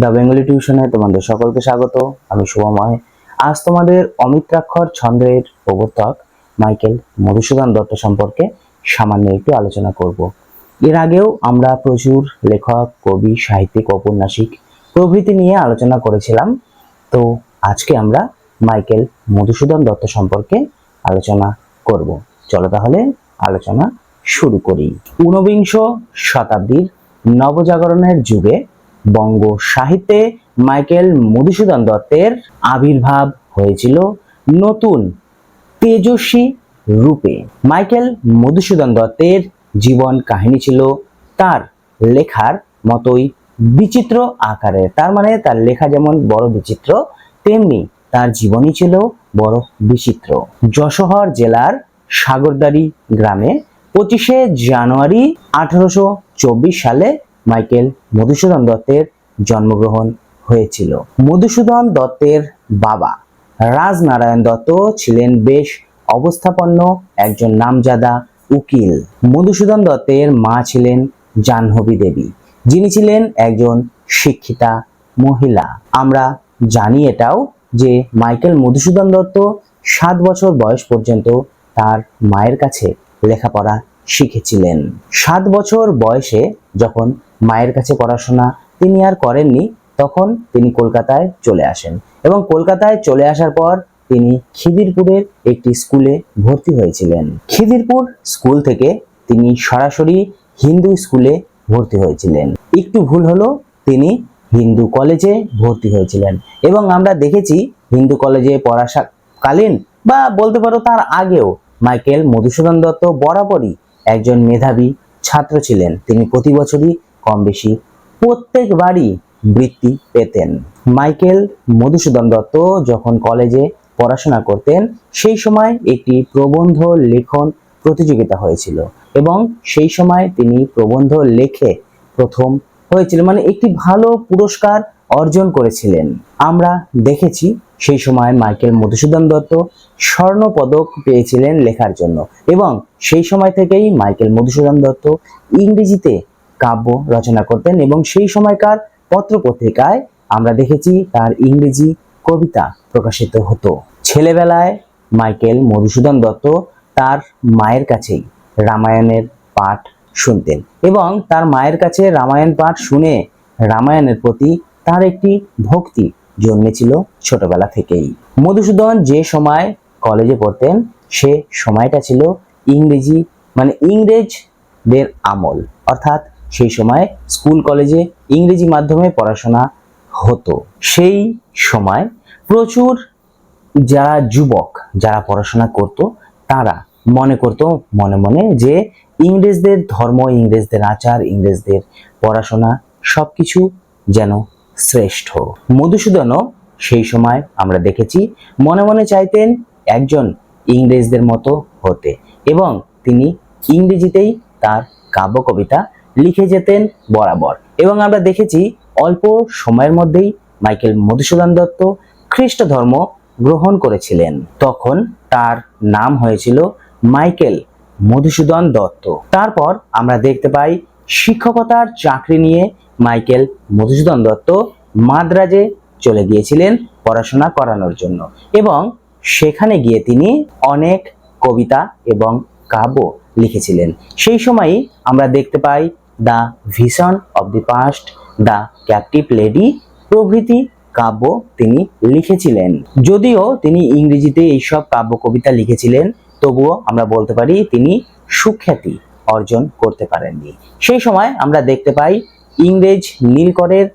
The Bengali টিউশনে তোমাদের সকলকে স্বাগত। আমি শুভময়। আজ তোমাদের অমিত্রাক্ষর ছন্দের প্রবর্তক মাইকেল মধুসূদন দত্ত সম্পর্কে সামান্য একটু আলোচনা করব। এর আগেও আমরা প্রচুর লেখক, কবি, সাহিত্যিক, ঔপন্যাসিক প্রভৃতি নিয়ে আলোচনা করেছিলাম। তো আজকে আমরা মাইকেল মধুসূদন দত্ত সম্পর্কে আলোচনা করব। চলো তাহলে আলোচনা শুরু করি। ঊনবিংশ শতাব্দীর নবজাগরণের যুগে বঙ্গ সাহিত্যে মাইকেল মধুসূদন দত্তের আবির্ভাব হয়েছিল নতুন তেজস্বী রূপে। মাইকেল মধুসূদন দত্তের জীবন কাহিনী ছিল তার লেখার মতোই বিচিত্র আকারের। তার মানে তার লেখা যেমন বড় বিচিত্র, তেমনি তার জীবনই ছিল বড় বিচিত্র। যশোহর জেলার সাগরদাড়ি গ্রামে পঁচিশে জানুয়ারি আঠারোশো চব্বিশ সালে মাইকেল মধুসূদন দত্তের জন্মগ্রহণ হয়েছিল। মধুসূদন দত্তের বাবা রাজনারায়ণ দত্ত ছিলেন বেশ অবস্থাপন্ন একজন নামজাদা উকিল। মধুসূদন দত্তের মা ছিলেন জাহ্নবী দেবী, যিনি ছিলেন একজন শিক্ষিতা মহিলা। আমরা জানি এটাও যে মাইকেল মধুসূদন দত্ত সাত বছর বয়স পর্যন্ত তার মায়ের কাছে লেখাপড়া শিখেছিলেন। সাত বছর বয়সে যখন মায়ের কাছে পড়াশোনা তিনি আর করেননি, তখন তিনি কলকাতায় চলে আসেন এবং কলকাতায় চলে আসার পর তিনি খিদিরপুরের একটি স্কুলে ভর্তি হয়েছিলেন। খিদিরপুর স্কুল থেকে তিনি সরাসরি হিন্দু স্কুলে ভর্তি হয়েছিলেন। একটু ভুল হলো, তিনি হিন্দু কলেজে ভর্তি হয়েছিলেন এবং আমরা দেখেছি হিন্দু কলেজে পড়াকালীন বা বলতে পারো তার আগেও মাইকেল মধুসূদন দত্ত বরাবরই একজন মেধাবী ছাত্র ছিলেন। তিনি প্রতি বছরই কম বেশি প্রত্যেকবারই বৃত্তি পেতেন। মাইকেল মধুসূদন দত্ত যখন কলেজে পড়াশোনা করতেন, সেই সময় একটি প্রবন্ধ লেখন প্রতিযোগিতা হয়েছিল এবং সেই সময় তিনি প্রবন্ধ লেখে প্রথম হয়েছিল মানে একটি ভালো পুরস্কার অর্জন করেছিলেন। আমরা দেখেছি সেই সময় মাইকেল মধুসূদন দত্ত স্বর্ণ পদক পেয়েছিলেন লেখার জন্য এবং সেই সময় থেকেই মাইকেল মধুসূদন দত্ত ইংরেজিতে কাব্য রচনা করতেন এবং সেই সময়কার পত্রপত্রিকায় আমরা দেখেছি তার ইংরেজি কবিতা প্রকাশিত হতো। ছেলেবেলায় মাইকেল মধুসূদন দত্ত তার মায়ের কাছেই রামায়ণের পাঠ শুনতেন এবং তার মায়ের কাছে রামায়ণ পাঠ শুনে রামায়ণের প্রতি তার একটি ভক্তি জন্মেছিল ছোটবেলা থেকেই। মধুসূদন যে সময় কলেজে পড়তেন, সে সময়টা ছিল ইংরেজি মানে ইংরেজদের আমল, অর্থাৎ সেই সময় স্কুল, কলেজে ইংরেজি মাধ্যমে পড়াশোনা হতো। সেই সময় প্রচুর যারা যুবক, যারা পড়াশোনা করত, তারা মনে করত, মনে মনে যে ইংরেজদের ধর্ম, ইংরেজদের আচার, ইংরেজদের পড়াশোনা সবকিছু যেন শ্রেষ্ঠ। মধুসূদনও সেই সময় আমরা দেখেছি মনে মনে চাইতেন একজন ইংরেজদের মতো হতে এবং তিনি ইংরেজিতেই তার কাব্য কবিতা লিখে যেতেন বরাবর। এবং আমরা দেখেছি অল্প সময়ের মধ্যেই মাইকেল মধুসূদন দত্ত খ্রিস্ট ধর্ম গ্রহণ করেছিলেন। তখন তার নাম হয়েছিল মাইকেল মধুসূদন দত্ত। তারপর আমরা দেখতে পাই শিক্ষকতার চাকরি নিয়ে মাইকেল মধুসূদন দত্ত মাদ্রাজে চলে গিয়েছিলেন পড়াশোনা করানোর জন্য। এবং সেখানে গিয়ে তিনি অনেক কবিতা এবং কাব্য লিখেছিলেন। সেই সময়ই আমরা দেখতে পাই the vision of the past, the captive lady প্রভৃতি কাব্য তিনি লিখেছিলেন। যদিও তিনি ইংরেজিতে এইসব কাব্য কবিতা লিখেছিলেন, তবুও আমরা বলতে পারি তিনি সুখ্যাতি অর্জন করতে পারেননি। সেই সময় আমরা দেখতে পাই ইংরেজ নীলকরের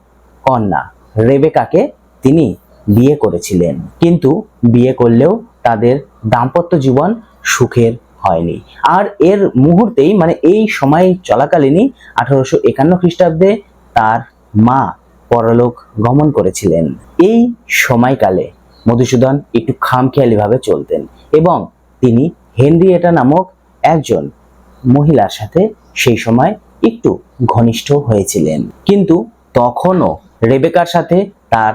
কন্যা রেবেকাকে তিনি বিয়ে করেছিলেন। কিন্তু বিয়ে করলেও তাদের দাম্পত্য জীবন সুখের হয়নি। আর এর মুহূর্তেই মানে এই সময় চলাকালীনই আঠারোশো একান্ন খ্রিস্টাব্দে তার মা পরলোক গমন করেছিলেন। এই সময়কালে মধুসূদন একটু খামখেয়ালিভাবে চলতেন এবং তিনি হেনরিয়েটা নামক একজন মহিলার সাথে সেই সময় একটু ঘনিষ্ঠ হয়েছিলেন। কিন্তু তখনও রেবেকার সাথে তার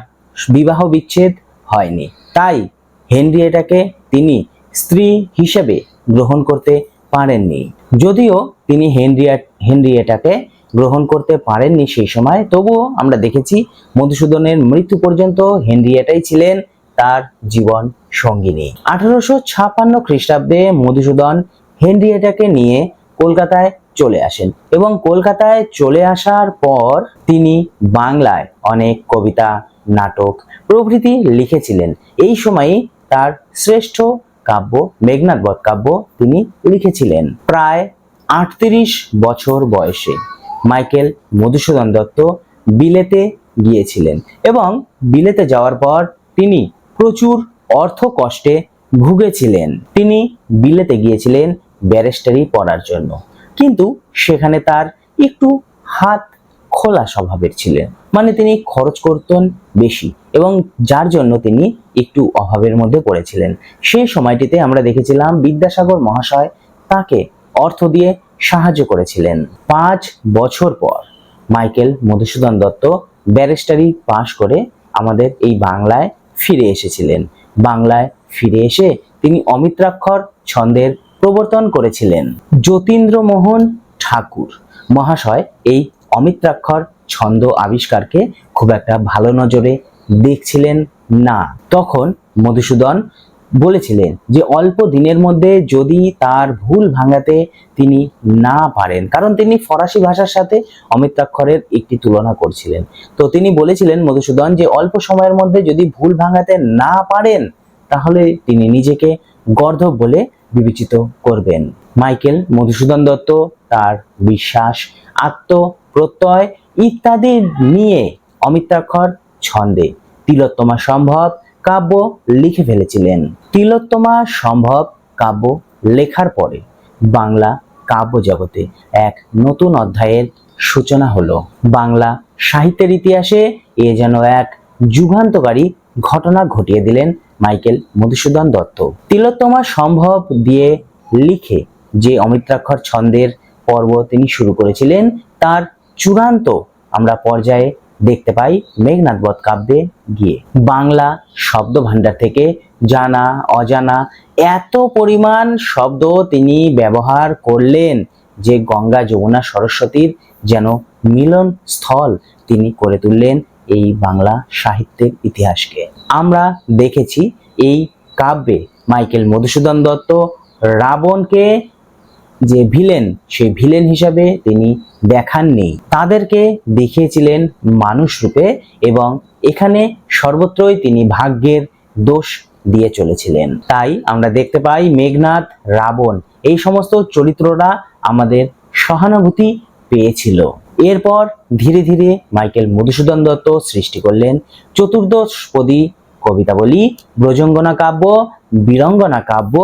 বিবাহ বিচ্ছেদ হয়নি। তাই হেনরিয়েটাকে তিনি স্ত্রী হিসেবে গ্রহণ করতে পারেননি। যদিও তিনি হেনরিয়া হেনরিয়েটাকে গ্রহণ করতে পারেননি সেই সময়, তবুও আমরা দেখেছি মধুসূদনের মৃত্যু পর্যন্ত হেনরিয়েটাই ছিলেন তার জীবন সঙ্গিনী। আঠারোশো ছাপান্ন খ্রিস্টাব্দে মধুসূদন হেনরিয়েটাকে নিয়ে কলকাতায় চলে আসেন এবং কলকাতায় চলে আসার পর তিনি বাংলায় অনেক কবিতা, নাটক প্রভৃতি লিখেছিলেন। এই সময়ই তার শ্রেষ্ঠ কাব্য মেঘনাথ বধ কাব্য তিনি লিখেছিলেন প্রায় আটত্রিশ বছর বয়সে। মাইকেল মধুসূদন দত্ত বিলেতে গিয়েছিলেন এবং বিলেতে যাওয়ার পর তিনি প্রচুর অর্থ কষ্টে ভুগেছিলেন। তিনি বিলেতে গিয়েছিলেন ব্যারিস্টারি পড়ার জন্য। কিন্তু সেখানে তার একটু হাত খোলা স্বভাবের ছিলেন। মানে তিনি খরচ করতেন বেশি এবং যার জন্য তিনি একটু অভাবের মধ্যে পড়েছিলেন। সেই সময়টিতে আমরা দেখেছিলাম বিদ্যাসাগর মহাশয় তাকে অর্থ দিয়ে সাহায্য করেছিলেন। পাঁচ বছর পর মাইকেল মধুসূদন দত্ত ব্যারিস্টারি পাশ করে আমাদের এই বাংলায় ফিরে এসেছিলেন। বাংলায় ফিরে এসে তিনি অমিত্রাক্ষর ছন্দের প্রবর্তন করেছিলেন। যতীন্দ্রমোহন ঠাকুর মহাশয় এই অমিত্রাক্ষর ছন্দ আবিষ্কারকে খুব একটা ভালো নজরে দেখছিলেন না। তখন মধুসূদন বলেছিলেন যে, অল্প দিনের মধ্যে যদি তার ভুল ভাঙাতে তিনি না পারেন, কারণ তিনি ফরাসি ভাষার সাথে অমিত্রাক্ষরের একটি তুলনা করছিলেন। তো তিনি বলেছিলেন মধুসূদন যে, অল্প সময়ের মধ্যে যদি ভুল ভাঙাতে না পারেন, তাহলে তিনি নিজেকে গর্ধব বলে বিবেচিত করবেন। মাইকেল মধুসূদন দত্ত তার বিশ্বাস আত্মপ্রত্যয় ইত্যাদি নিয়ে অমিত্রাক্ষর ছন্দে। তিলোত্তমা সম্ভব কাব্য লিখে ফেলেছিলেন। তিলোত্তমা সম্ভব কাব্য লেখার পরে বাংলা কাব্য জগতে এক নতুন অধ্যায়ের সূচনা হলো। বাংলা সাহিত্যের ইতিহাসে এ যেন এক যুগান্তকারী ঘটনা ঘটিয়ে দিলেন মাইকেল মধুসূদন দত্ত। তিলোত্তমা সম্ভব দিয়ে লিখে যে অমিত্রাক্ষর ছন্দের পর্ব তিনি শুরু করেছিলেন, তার চূড়ান্ত আমরা পর্যায়ে দেখতে পাই মেঘনাথ বধ কাব্যে গিয়ে। বাংলা শব্দ ভাণ্ডার থেকে জানা, অজানা, এত পরিমাণ শব্দ তিনি ব্যবহার করলেন যে গঙ্গা যমুনা সরস্বতীর যেন মিলন স্থল তিনি করে তুললেন এই বাংলা সাহিত্যের ইতিহাসকে। আমরা দেখেছি এই কাব্যে মাইকেল মধুসূদন দত্ত রাবণকে যে ভিলেন সেই ভিলেন হিসাবে তিনি দেখাননি। তাদেরকে দেখিয়েছিলেন মানুষ রূপে এবং এখানে সর্বত্রই তিনি ভাগ্যের দোষ দিয়ে চলেছিলেন। তাই আমরা দেখতে পাই মেঘনাথ, রাবণ এই সমস্ত চরিত্ররা আমাদের সহানুভূতি পেয়েছিল। এরপর ধীরে ধীরে মাইকেল মধুসূদন দত্ত সৃষ্টি করলেন চতুর্দশপদী কবিতাবলী, ব্রজঙ্গনা কাব্য, বীরঙ্গনা কাব্য,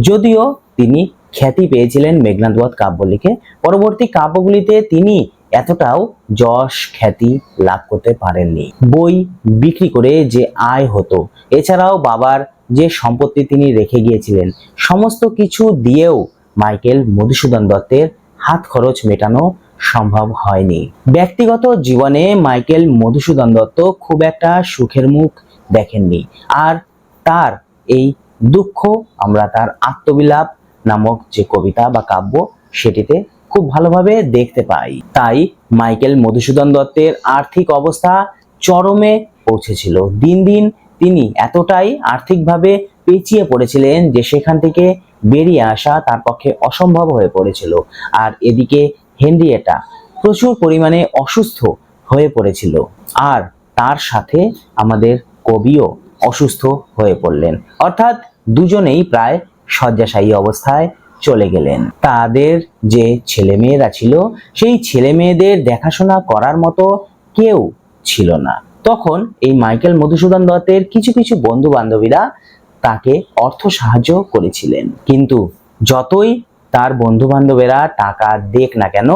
যদিও তিনি খ্যাতি পেয়েছিলেন মেঘনাথ বধ কাব্য লিখে পরবর্তী কাব্যগুলিতে তিনি এতটাও যশ খ্যাতি লাভ করতে পারেননি। বই বিক্রি করে যে আয় হতো, এছাড়াও বাবার যে সম্পত্তি তিনি রেখে গিয়েছিলেন, সমস্ত কিছু দিয়েও মাইকেল মধুসূদন দত্তের হাত খরচ মেটানো সম্ভব হয়নি। ব্যক্তিগত জীবনে মাইকেল মধুসূদন দত্ত খুব একটা সুখের মুখ দেখেননি, আর তার এই দুঃখ আমরা তার আত্মবিলাপ নামক যে কবিতা বা কাব্য সেটিতে খুব ভালোভাবে দেখতে পাই। তাই মাইকেল মধুসূদন দত্তের আর্থিক অবস্থা চরমে পৌঁছেছিল। দিন দিন তিনি এতটাই আর্থিকভাবে পেঁচিয়ে পড়েছিলেন যে সেখান থেকে বেরিয়ে আসা তার পক্ষে অসম্ভব হয়ে পড়েছিল। আর এদিকে হেনরিয়েটা প্রচুর পরিমাণে অসুস্থ হয়ে পড়েছিল। আর তার সাথে আমাদের কবিও অসুস্থ হয়ে পড়লেন। অর্থাৎ দুজনেই প্রায় শয্যাশায়ী অবস্থায় চলে গেলেন। তাদের যে ছেলে মেয়েরা ছিল, সেই ছেলে মেয়েদের দেখাশোনা করার মতো কেউ ছিল না। তখন এই মাইকেল মধুসূদন দত্তের কিছু কিছু বন্ধু বান্ধবীরা তাকে অর্থ সাহায্য করেছিলেন। কিন্তু যতই তার বন্ধু বান্ধবেরা টাকা দেখ না কেন,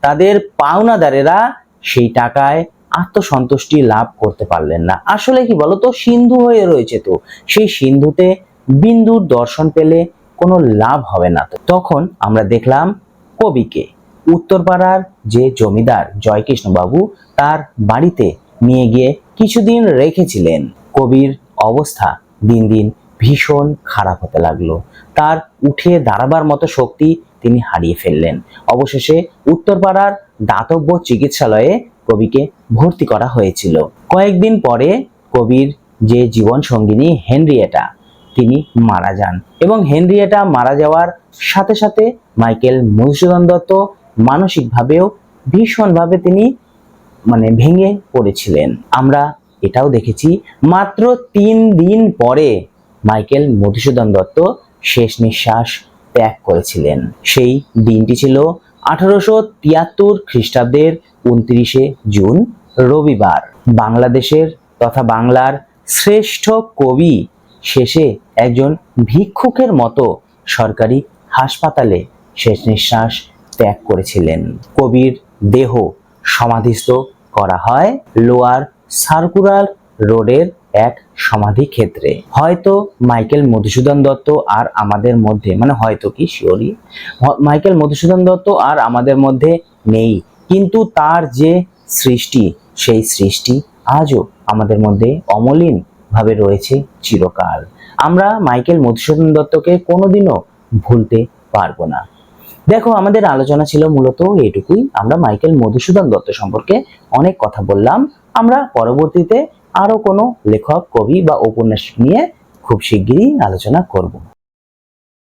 তাদের পাওনাদারেরা সেই টাকায় আত্মসন্তুষ্টি লাভ করতে পারলেন না। আসলে কি বলতো? সিন্ধু হয়ে রয়েছে তো। সেই সিন্ধুতে বিন্দুর দর্শন পেলে কোনো লাভ হবে না তখন আমরা দেখলাম কবিকে। উত্তরপাড়ার যে জমিদার জয়কৃষ্ণ বাবু তার বাড়িতে নিয়ে গিয়ে কিছুদিন রেখেছিলেন। কবির অবস্থা দিন দিন ভীষণ খারাপ হতে লাগল। তার উঠে দাঁড়াবার মতো শক্তি তিনি হারিয়ে ফেললেন। অবশেষে উত্তরপাড়ার দাতব্য চিকিৎসালয়ে কবিকে ভর্তি করা হয়েছিল। কয়েকদিন পরে কবির যে জীবন সঙ্গিনী হেনরিয়েটা তিনি মারা যান এবং হেনরিয়েটা মারা যাওয়ার সাথে সাথে মাইকেল মধুসূদন দত্ত মানসিকভাবেও ভীষণভাবে তিনি মানে ভেঙে পড়েছিলেন। আমরা এটাও দেখেছি মাত্র তিন দিন পরে মাইকেল মধুসূদন দত্ত শেষ নিঃশ্বাস ত্যাগ করেছিলেন। সেই দিনটি ছিল আঠারোশো তিয়াত্তর খ্রিস্টাব্দের উনত্রিশে জুন রবিবার। বাংলাদেশের তথা বাংলার শ্রেষ্ঠ কবি শেষে একজন ভিক্ষুকের মতো সরকারি হাসপাতালে শেষ নিঃশ্বাস ত্যাগ করেছিলেন। কবির দেহ সমাধিস্থ করা হয় লোয়ার সার্কুলার রোডের এক সমাধি ক্ষেত্রে হয়তো মাইকেল মধুসূদন দত্ত আর আমাদের মধ্যে মানে হয়তো কি? শিওরি মাইকেল মধুসূদন দত্ত আর আমাদের মধ্যে নেই। কিন্তু তার যে সৃষ্টি, সেই সৃষ্টি আজও আমাদের মধ্যে অমলিন ভাবে রয়েছে চিরকাল। আমরা মাইকেল মধুসূদন দত্তকে কোনোদিনও ভুলতে পারব না। দেখো, আমাদের আলোচনা ছিল মূলত এটুকুই আমরা মাইকেল মধুসূদন দত্ত সম্পর্কে অনেক কথা বললাম। আমরা পরবর্তীতে আরও কোনো লেখক, কবি বা উপন্যাস নিয়ে খুব শিগগিরই আলোচনা করব।